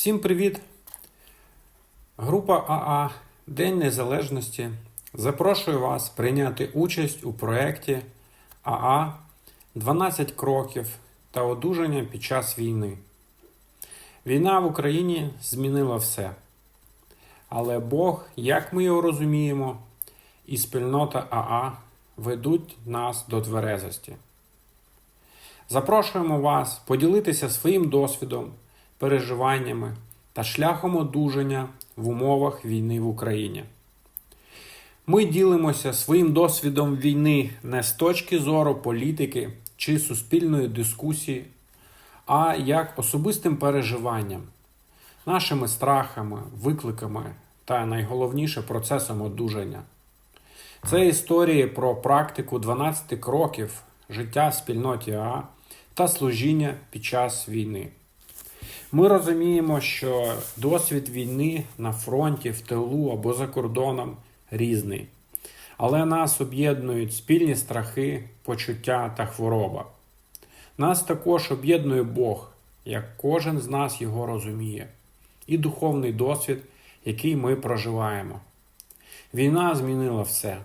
Всім привіт! Група АА День Незалежності запрошує вас прийняти участь у проєкті АА 12 кроків та одужання під час війни. Війна в Україні змінила все. Але Бог, як ми його розуміємо, і спільнота АА ведуть нас до тверезості. Запрошуємо вас поділитися своїм досвідом, переживаннями та шляхом одужання в умовах війни в Україні. Ми ділимося своїм досвідом війни не з точки зору політики чи суспільної дискусії, а як особистим переживанням, нашими страхами, викликами та найголовніше процесом одужання. Це історії про практику 12 кроків життя в спільноті АА та служіння під час війни. Ми розуміємо, що досвід війни на фронті, в тилу або за кордоном різний. Але нас об'єднують спільні страхи, почуття та хвороба. Нас також об'єднує Бог, як кожен з нас його розуміє, і духовний досвід, який ми проживаємо. Війна змінила все.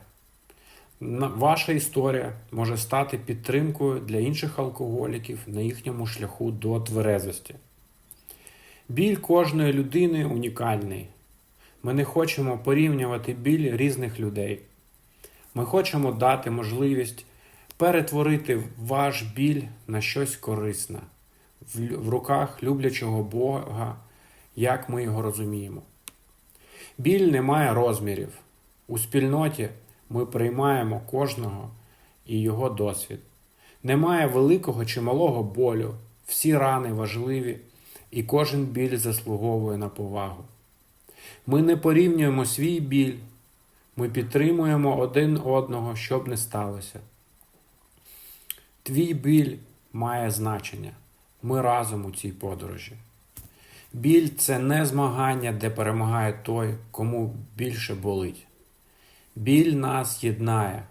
Ваша історія може стати підтримкою для інших алкоголіків на їхньому шляху до тверезості. Біль кожної людини унікальний. Ми не хочемо порівнювати біль різних людей. Ми хочемо дати можливість перетворити ваш біль на щось корисне в руках люблячого Бога, як ми його розуміємо. Біль не має розмірів. У спільноті ми приймаємо кожного і його досвід. Немає великого чи малого болю, всі рани важливі, і кожен біль заслуговує на повагу. Ми не порівнюємо свій біль, ми підтримуємо один одного, щоб не сталося. Твій біль має значення. Ми разом у цій подорожі. Біль це не змагання, де перемагає той, кому більше болить. Біль нас єднає.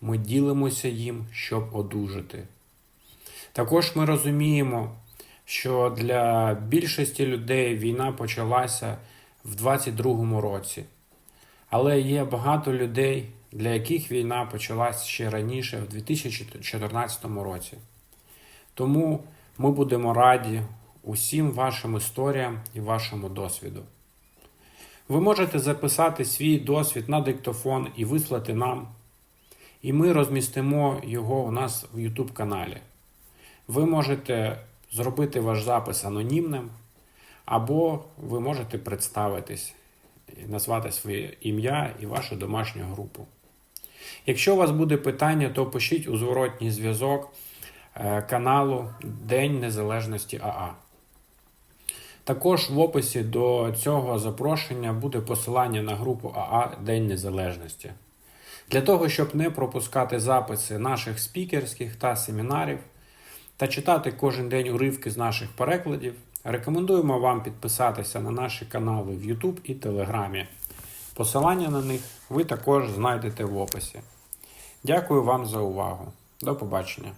Ми ділимося їм, щоб одужати. Також ми розуміємо, що для більшості людей війна почалася в 22-му році. Але є багато людей, для яких війна почалася ще раніше, в 2014 році. Тому ми будемо раді усім вашим історіям і вашому досвіду. Ви можете записати свій досвід на диктофон і вислати нам, і ми розмістимо його у нас в YouTube каналі. Ви можете зробити ваш запис анонімним, або ви можете представитись, назвати своє ім'я і вашу домашню групу. Якщо у вас буде питання, то пишіть у зворотній зв'язок е, каналу День Незалежності АА. Також в описі до цього запрошення буде посилання на групу АА День Незалежності. Для того, щоб не пропускати записи наших спікерських та семінарів та читати кожен день уривки з наших перекладів, рекомендуємо вам підписатися на наші канали в YouTube і Телеграмі. Посилання на них ви також знайдете в описі. Дякую вам за увагу. До побачення.